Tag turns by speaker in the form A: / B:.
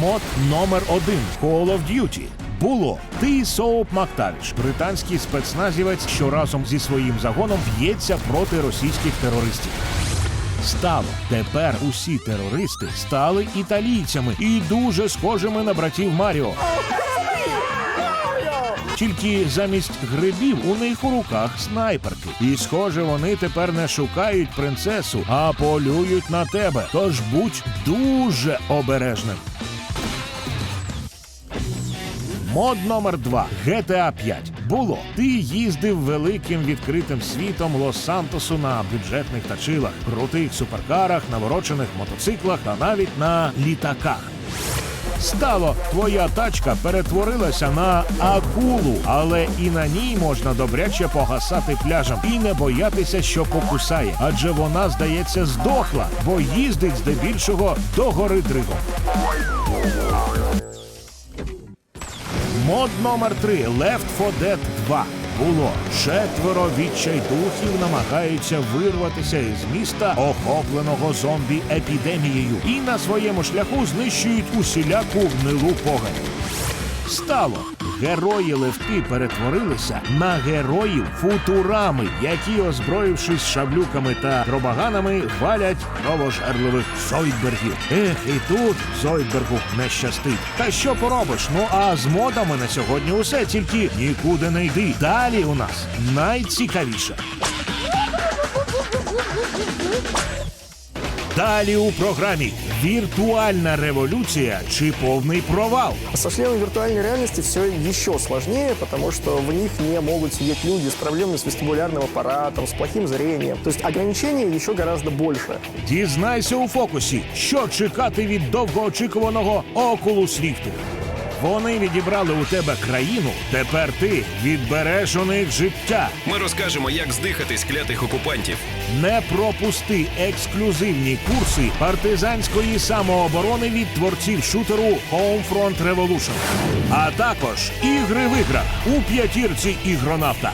A: Мод номер один Call of Duty. Було ти Соуп Мактавіш, британський спецназівець, що разом зі своїм загоном б'ється проти російських терористів. Стало тепер усі терористи стали італійцями і дуже схожими на братів Маріо. Тільки замість грибів у них у руках снайперки. І схоже, вони тепер не шукають принцесу, а полюють на тебе. Тож будь дуже обережним. Мод номер 2 GTA 5. Було. Ти їздив великим відкритим світом Лос-Сантосу на бюджетних тачилах, крутих суперкарах, наворочених мотоциклах та навіть на літаках. Стало, твоя тачка перетворилася на акулу, але і на ній можна добряче погасати пляжем і не боятися, що покусає, адже вона, здається, здохла, бо їздить здебільшого до гори Дригом. Мод номер 3 Left 4 Dead 2. Було четверо відчайдухів намагаються вирватися із міста, охопленого зомбі епідемією, і на своєму шляху знищують усіляку гнилу погань. Стало герої левки перетворилися на героїв футурами, які, озброївшись шаблюками та дробаганами, валять новожерливих зойдбергів. Ех, і тут Зойдбергу не щастить. Та що поробиш? Ну а з модами на сьогодні усе тільки нікуди не йди. Далі у нас найцікавіше. Далі у програмі віртуальна революція чи повний провал.
B: Со шлемом виртуальной реальности все еще сложнее, потому что в них не могут сидеть люди с проблемами с вестибулярным аппаратом, с плохим зрением. То есть ограничений еще гораздо больше.
A: Дізнайся у фокусі, що чекати від довгоочікуваного Oculus Rift. Вони відібрали у тебе країну. Тепер ти відбереш у них життя.
C: Ми розкажемо, як здихатись клятих окупантів.
A: Не пропусти ексклюзивні курси партизанської самооборони від творців шутеру Homefront Revolution. А також ігри в іграх у п'ятірці ігронавта.